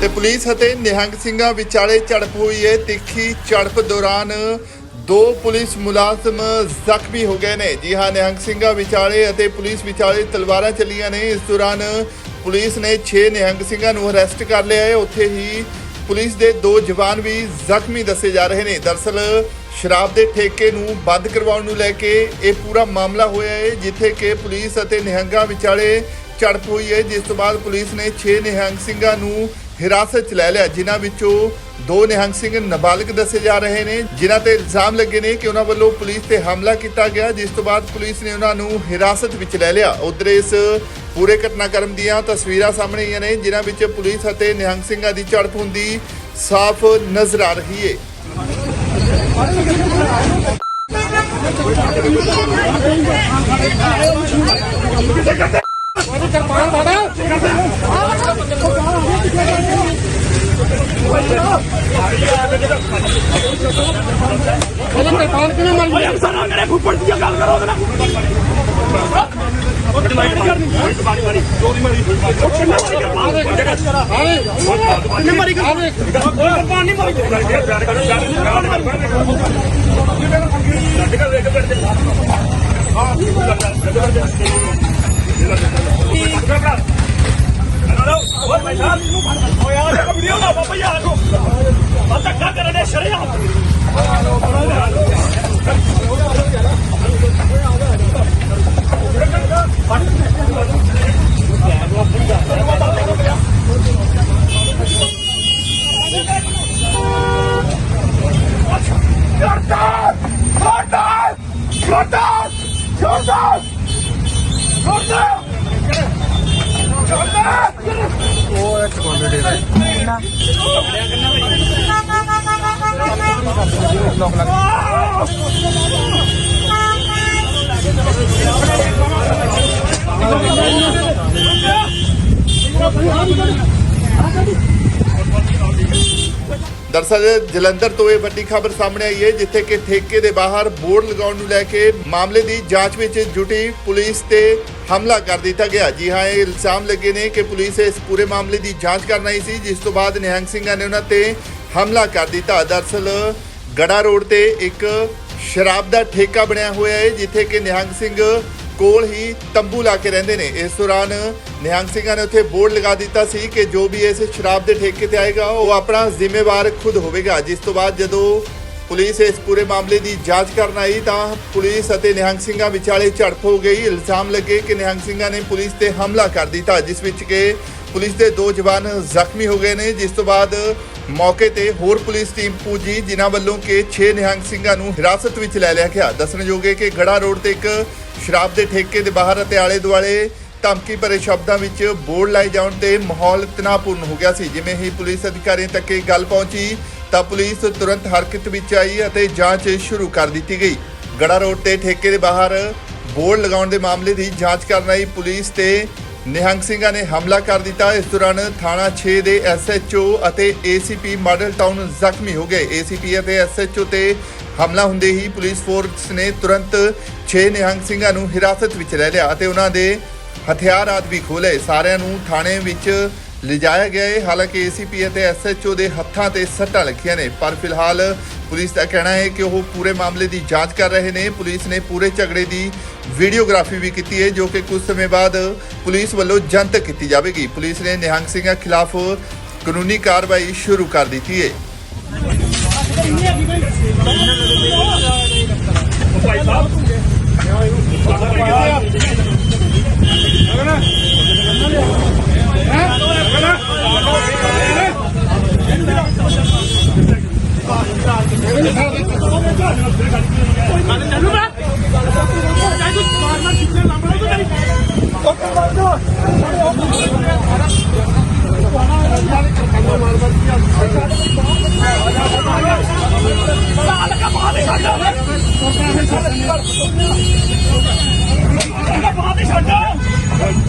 ਤੇ ਪੁਲਿਸ ਅਤੇ ਨਿਹੰਗ ਸਿੰਘਾਂ ਵਿਚਾਲੇ ਝੜਪ ਹੋਈ ਹੈ। ਤਿੱਖੀ ਝੜਪ ਦੌਰਾਨ ਦੋ ਪੁਲਿਸ ਮੁਲਾਜ਼ਮ ਜ਼ਖਮੀ ਹੋ ਗਏ ਨੇ। ਜੀ ਹਾਂ, ਨਿਹੰਗ ਸਿੰਘਾਂ ਵਿਚਾਲੇ ਅਤੇ ਪੁਲਿਸ ਵਿਚਾਲੇ ਤਲਵਾਰਾਂ ਚੱਲੀਆਂ ਨੇ। ਇਸ ਦੌਰਾਨ ਪੁਲਿਸ ਨੇ 6 ਨਿਹੰਗ ਸਿੰਘਾਂ ਨੂੰ ਅਰੈਸਟ ਕਰ ਲਿਆ ਹੈ। ਉੱਥੇ ਹੀ ਪੁਲਿਸ ਦੇ ਦੋ ਜਵਾਨ ਵੀ ਜ਼ਖਮੀ ਦੱਸੇ ਜਾ ਰਹੇ ਨੇ। ਦਰਸਲ ਸ਼ਰਾਬ ਦੇ ਠੇਕੇ ਨੂੰ ਬੰਦ ਕਰਵਾਉਣ ਨੂੰ ਲੈ ਕੇ ਇਹ ਪੂਰਾ ਮਾਮਲਾ ਹੋਇਆ ਹੈ, ਜਿੱਥੇ ਕਿ ਪੁਲਿਸ ਅਤੇ ਨਿਹੰਗਾਂ ਵਿਚਾਲੇ ਝੜਪ ਹੋਈ ਹੈ। ਜਿਸ ਤੋਂ ਬਾਅਦ ਪੁਲਿਸ ਨੇ 6 ਨਿਹੰਗ ਸਿੰਘਾਂ ਨੂੰ ਹਿਰਾਸਤ 'ਚ ਲੈ ਲਿਆ, ਜਿਨ੍ਹਾਂ ਵਿੱਚੋਂ ਦੋ ਨਿਹੰਗ ਸਿੰਘ ਨਾਬਾਲਗ ਦੱਸੇ ਜਾ ਰਹੇ ਨੇ, ਜਿਨ੍ਹਾਂ ਤੇ ਇਲਜ਼ਾਮ ਲੱਗੇ ਨੇ ਕਿ ਉਹਨਾਂ ਵੱਲੋਂ ਪੁਲਿਸ ਤੇ ਹਮਲਾ ਕੀਤਾ ਗਿਆ, ਜਿਸ ਤੋਂ ਬਾਅਦ ਪੁਲਿਸ ਨੇ ਉਹਨਾਂ ਨੂੰ ਹਿਰਾਸਤ ਵਿੱਚ ਲੈ ਲਿਆ। ਉਧਰ ਇਸ ਪੂਰੇ ਘਟਨਾਕ੍ਰਮ ਦੀਆਂ ਤਸਵੀਰਾਂ ਸਾਹਮਣੇ ਆਈਆਂ ਨੇ, ਜਿਨ੍ਹਾਂ ਵਿੱਚ ਪੁਲਿਸ ਅਤੇ ਨਿਹੰਗ ਸਿੰਘਾਂ ਦੀ ਝੜਪ ਹੁੰਦੀ ਸਾਫ਼ ਨਜ਼ਰ ਆ ਰਹੀ ਹੈ ਸਾਰਾ ਮੇਰੇ ਫੁੱਫੜ ਦੀ ਗੱਲ ਕਰੋ ਉਹਦੇ ਨਾਲ ਉਹ ਡਿਮਾਂਡ ਕਰਨੀ ਮਾਰੀ ਮਾਰੀ ਦੋ ਦੀ ਮਾਰੀ ਕਿੰਨੇ ਮਾਰੀ ਕਿੰਨੇ ਮਾਰੀ ਕੋਈ ਕਿਰਪਾਨ ਨਹੀਂ ਮਾਰੀ ਪਿਆਰ ਕਰ ਪਿਆਰ ਉਹ ਮੈਂ ਸਾਹਿਬ ਉਹ ਯਾਰ ਵੀਡੀਓ ਨਾ ਬਾਬਾ ਯਾਰ ਨੂੰ ਆ ਦਰਸਲ ਜਲੰਧਰ ਤੋਂ ਇਹ ਵੱਡੀ ਖਬਰ ਸਾਹਮਣੇ ਆਈ ਹੈ, ਜਿੱਥੇ ਕਿ ਠੇਕੇ ਦੇ ਬਾਹਰ ਬੋਰਡ ਲਗਾਉਣ ਨੂੰ ਲੈ ਕੇ ਮਾਮਲੇ ਦੀ ਜਾਂਚ ਵਿੱਚ ਜੁਟੀ ਪੁਲਿਸ ਤੇ ਹਮਲਾ ਕਰ ਦਿੱਤਾ ਗਿਆ ਜੀ ਹਾਂ ਇਹ ਇਲਜ਼ਾਮ ਲੱਗੇ ਨੇ ਕਿ ਪੁਲਿਸ ਇਸ ਪੂਰੇ ਮਾਮਲੇ ਦੀ ਜਾਂਚ ਕਰ ਰਹੀ ਸੀ ਜਿਸ ਤੋਂ ਬਾਅਦ ਨਿਹੰਗ ਸਿੰਘਾਂ ਨੇ ਉਹਨਾਂ ਤੇ ਹਮਲਾ ਕਰ ਦਿੱਤਾ ਦਰਸਲ ਗੜਾ ਰੋਡ ਤੇ ਇੱਕ ਸ਼ਰਾਬ ਦਾ ਠੇਕਾ ਬਣਿਆ ਹੋਇਆ ਹੈ ਜਿੱਥੇ ਕਿ ਨਿਹੰਗ ਸਿੰਘ ਕੋਲ ਹੀ ਤੰਬੂ ਲਾ ਕੇ ਰਹਿੰਦੇ ਨੇ ਇਸ ਦੌਰਾਨ ਨਿਹੰਗ ਸਿੰਘਾਂ ਨੇ ਉੱਥੇ ਬੋਰਡ ਲਗਾ ਦਿੱਤਾ ਸੀ ਕਿ ਜੋ ਵੀ ਇਸ ਸ਼ਰਾਬ ਦੇ ਠੇਕੇ ਤੇ ਆਏਗਾ ਉਹ ਆਪਣਾ ਜ਼ਿੰਮੇਵਾਰ ਖੁਦ ਹੋਵੇਗਾ ਜਿਸ ਤੋਂ ਬਾਅਦ ਜਦੋਂ ਪੁਲਿਸ ਇਸ ਪੂਰੇ ਮਾਮਲੇ ਦੀ ਜਾਂਚ ਕਰਨ ਆਈ ਤਾਂ ਪੁਲਿਸ ਅਤੇ ਨਿਹੰਗ ਸਿੰਘਾਂ ਵਿਚਾਲੇ ਝੜਪ ਹੋ ਗਈ। ਇਲਜ਼ਾਮ ਲੱਗੇ ਕਿ ਨਿਹੰਗ ਸਿੰਘਾਂ ਨੇ ਪੁਲਿਸ ਤੇ ਹਮਲਾ ਕਰ ਦਿੱਤਾ, ਜਿਸ ਵਿੱਚ ਕਿ ਪੁਲਿਸ ਦੇ ਦੋ ਜਵਾਨ ਜ਼ਖਮੀ ਹੋ ਗਏ ਨੇ। ਜਿਸ ਤੋਂ ਬਾਅਦ ਮੌਕੇ ਤੇ ਹੋਰ ਪੁਲਿਸ ਟੀਮ ਪਹੁੰਚੀ ਜਿਨ੍ਹਾਂ ਵੱਲੋਂ ਕਿ 6 ਨਿਹੰਗ ਸਿੰਘਾਂ ਨੂੰ ਹਿਰਾਸਤ ਵਿੱਚ ਲੈ ਲਿਆ ਗਿਆ। ਦੱਸਣਯੋਗ ਹੈ ਕਿ ਗੜਾ ਰੋਡ ਤੇ ਇੱਕ ਸ਼ਰਾਬ ਦੇ ਠੇਕੇ ਦੇ ਬਾਹਰ ਅਤੇ ਆਲੇ ਦੁਆਲੇ ਧਮਕੀ ਭਰੇ ਸ਼ਬਦਾਂ ਵਿੱਚ ਬੋਰਡ ਲਾਏ ਜਾਣ ਤੇ ਮਾਹੌਲ ਤਣਾਅਪੂਰਨ ਹੋ ਗਿਆ ਸੀ, ਜਿਵੇਂ ਹੀ ਪੁਲਿਸ ਅਧਿਕਾਰੀਆਂ ਤੱਕ ਇਹ ਗੱਲ ਪਹੁੰਚੀ। ਤਾਂ ਪੁਲਿਸ ਤੁਰੰਤ ਹਰਕਤ ਵਿੱਚ ਆਈ ਅਤੇ ਜਾਂਚ ਸ਼ੁਰੂ ਕਰ ਦਿੱਤੀ ਗਈ। ਗੜਾ ਰੋਡ ਤੇ ਠੇਕੇ ਦੇ ਬਾਹਰ ਬੋਰਡ ਲਗਾਉਣ ਦੇ ਮਾਮਲੇ ਦੀ ਜਾਂਚ ਕਰਨ ਆਈ ਪੁਲਿਸ ਤੇ ਨਿਹੰਗ ਸਿੰਘਾਂ ਨੇ ਹਮਲਾ ਕਰ ਦਿੱਤਾ। ਇਸ ਦੌਰਾਨ ਥਾਣਾ 6 ਦੇ ਐਸਐਚਓ ਅਤੇ ਏਸੀਪੀ ਮਾਡਲ ਟਾਊਨ ਜ਼ਖਮੀ ਹੋ ਗਏ। ਏਸੀਪੀ ਅਤੇ ਐਸਐਚਓ ਤੇ ਹਮਲਾ ਹੁੰਦੇ ਹੀ ਪੁਲਿਸ ਫੋਰਸ ਨੇ ਤੁਰੰਤ 6 ਨਿਹੰਗ ਸਿੰਘਾਂ ਨੂੰ ਹਿਰਾਸਤ ਵਿੱਚ ਲੈ ਲਿਆ ਅਤੇ ਉਹਨਾਂ ਦੇ ਹਥਿਆਰ ਆਦਿ ਵੀ ਖੋਲੇ ਸਾਰਿਆਂ ਨੂੰ ਥਾਣੇ ਵਿੱਚ ਲਿਜਾਇਆ ਗਿਆ ਹੈ। ਹਾਲਾਂਕਿ ਏਸੀਪੀ ਅਤੇ ਐਸਐਚਓ ਦੇ ਹੱਥਾਂ ਤੇ ਸੱਟਾਂ ਲੱਗੀਆਂ ਨੇ, ਪਰ ਫਿਲਹਾਲ ਪੁਲਿਸ ਦਾ ਕਹਿਣਾ ਹੈ ਕਿ ਉਹ ਪੂਰੇ ਮਾਮਲੇ ਦੀ ਜਾਂਚ ਕਰ ਰਹੇ ਨੇ। ਪੁਲਿਸ ਨੇ ਪੂਰੇ ਝਗੜੇ ਦੀ ਵੀਡੀਓਗ੍ਰਾਫੀ ਵੀ ਕੀਤੀ ਹੈ, ਜੋ ਕਿ ਕੁਝ ਸਮੇਂ ਬਾਅਦ ਪੁਲਿਸ ਵੱਲੋਂ ਜਨਤਕ ਕੀਤੀ ਜਾਵੇਗੀ। ਪੁਲਿਸ ਨੇ ਨਿਹੰਗ ਸਿੰਘਾਂ ਖਿਲਾਫ ਕਾਨੂੰਨੀ ਕਾਰਵਾਈ ਸ਼ੁਰੂ ਕਰ ਦਿੱਤੀ ਹੈ। ਭਾਈ ਸਾਹਿਬ।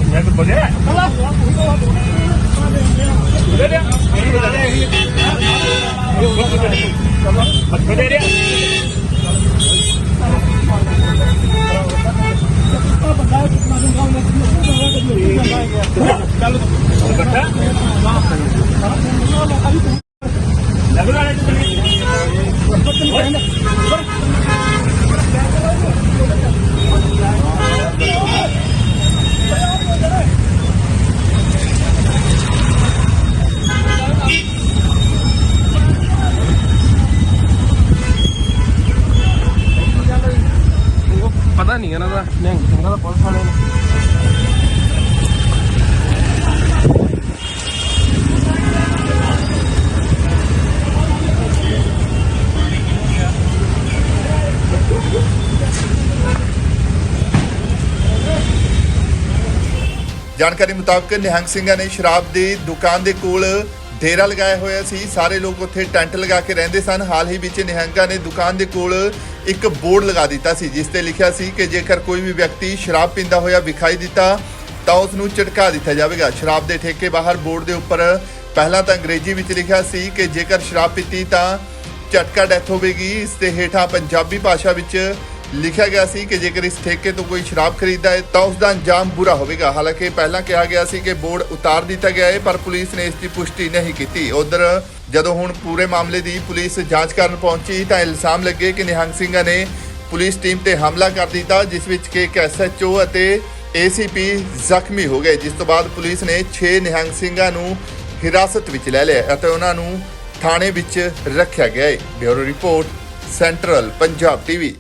ਮੈਂ ਤਾਂ ਬੋਲਿਆ ਦੇ ਦੇ ਦੇ ਦੇ ਚੱਲ ਬੱਟਾ ਲੱਗਦਾ ਹੈ ਪਤਾ ਨਹੀਂ ਇਹਨਾਂ ਦਾ ਨਿਹੰਗ ਸਿੰਘਾਂ ਦਾ ਪੁਲਿਸ ਜਾਣਕਾਰੀ ਮੁਤਾਬਕ ਨਿਹੰਗ ਸਿੰਘਾਂ ਨੇ ਸ਼ਰਾਬ ਦੀ ਦੁਕਾਨ ਦੇ ਕੋਲ ਡੇਰਾ ਲਗਾਇਆ ਹੋਇਆ ਸੀ। ਸਾਰੇ ਲੋਕ ਉੱਥੇ ਟੈਂਟ ਲਗਾ ਕੇ ਰਹਿੰਦੇ ਸਨ। ਹਾਲ ਹੀ ਵਿੱਚ ਨਿਹੰਗਾਂ ਨੇ ਦੁਕਾਨ ਦੇ ਕੋਲ ਇੱਕ ਬੋਰਡ ਲਗਾ ਦਿੱਤਾ ਸੀ, ਜਿਸ ਤੇ ਲਿਖਿਆ ਸੀ ਕਿ ਜੇਕਰ ਕੋਈ ਵੀ ਵਿਅਕਤੀ ਸ਼ਰਾਬ ਪੀਂਦਾ ਹੋਇਆ ਵਿਖਾਈ ਦਿੱਤਾ, ਤਾਂ ਉਸ ਨੂੰ ਝਟਕਾ ਦਿੱਤਾ ਜਾਵੇਗਾ। ਸ਼ਰਾਬ ਦੇ ਠੇਕੇ ਬਾਹਰ ਬੋਰਡ ਦੇ ਉੱਪਰ ਪਹਿਲਾਂ ਤਾਂ ਅੰਗਰੇਜ਼ੀ ਵਿੱਚ ਲਿਖਿਆ ਸੀ ਕਿ ਜੇਕਰ ਸ਼ਰਾਬ ਪੀਤੀ ਤਾਂ ਝਟਕਾ ਡੈਥ ਹੋਵੇਗੀ। ਇਸ ਤੇ ਹੇਠਾਂ ਪੰਜਾਬੀ ਭਾਸ਼ਾ ਵਿੱਚ ਲਿਖਿਆ ਗਿਆ ਸੀ ਕਿ ਜੇਕਰ ਇਸ ਠੇਕੇ ਤੋਂ ਕੋਈ ਸ਼ਰਾਬ ਖਰੀਦਦਾ ਹੈ, ਤਾਂ ਉਸ ਦਾ ਅੰਜਾਮ ਬੁਰਾ ਹੋਵੇਗਾ। ਹਾਲਾਂਕਿ ਪਹਿਲਾਂ ਕਿਹਾ ਗਿਆ ਸੀ ਕਿ ਬੋਰਡ ਉਤਾਰ ਦਿੱਤਾ ਗਿਆ ਹੈ, ਪਰ ਪੁਲਿਸ ਨੇ ਇਸ ਦੀ ਪੁਸ਼ਟੀ ਨਹੀਂ ਕੀਤੀ। ਉਧਰ, ਜਦੋਂ ਹੁਣ ਪੂਰੇ ਮਾਮਲੇ ਦੀ ਪੁਲਿਸ ਜਾਂਚ ਕਰਨ ਪਹੁੰਚੀ, ਤਾਂ ਇਲਜ਼ਾਮ ਲੱਗੇ ਕਿ ਨਿਹੰਗ ਸਿੰਘਾਂ ਨੇ ਪੁਲਿਸ ਟੀਮ ਤੇ ਹਮਲਾ ਕਰ ਦਿੱਤਾ, ਜਿਸ ਵਿੱਚ ਕਿ ਇੱਕ ਐਸਐਚਓ ਅਤੇ ਏਸੀਪੀ ਜ਼ਖਮੀ ਹੋ ਗਏ, ਜਿਸ ਤੋਂ ਬਾਅਦ ਪੁਲਿਸ ਨੇ 6 ਨਿਹੰਗ ਸਿੰਘਾਂ ਨੂੰ ਹਿਰਾਸਤ ਵਿੱਚ ਲੈ ਲਿਆ ਅਤੇ ਉਹਨਾਂ ਨੂੰ ਥਾਣੇ ਵਿੱਚ ਰੱਖਿਆ ਗਿਆ ਹੈ। Bureau report, central Punjab TV.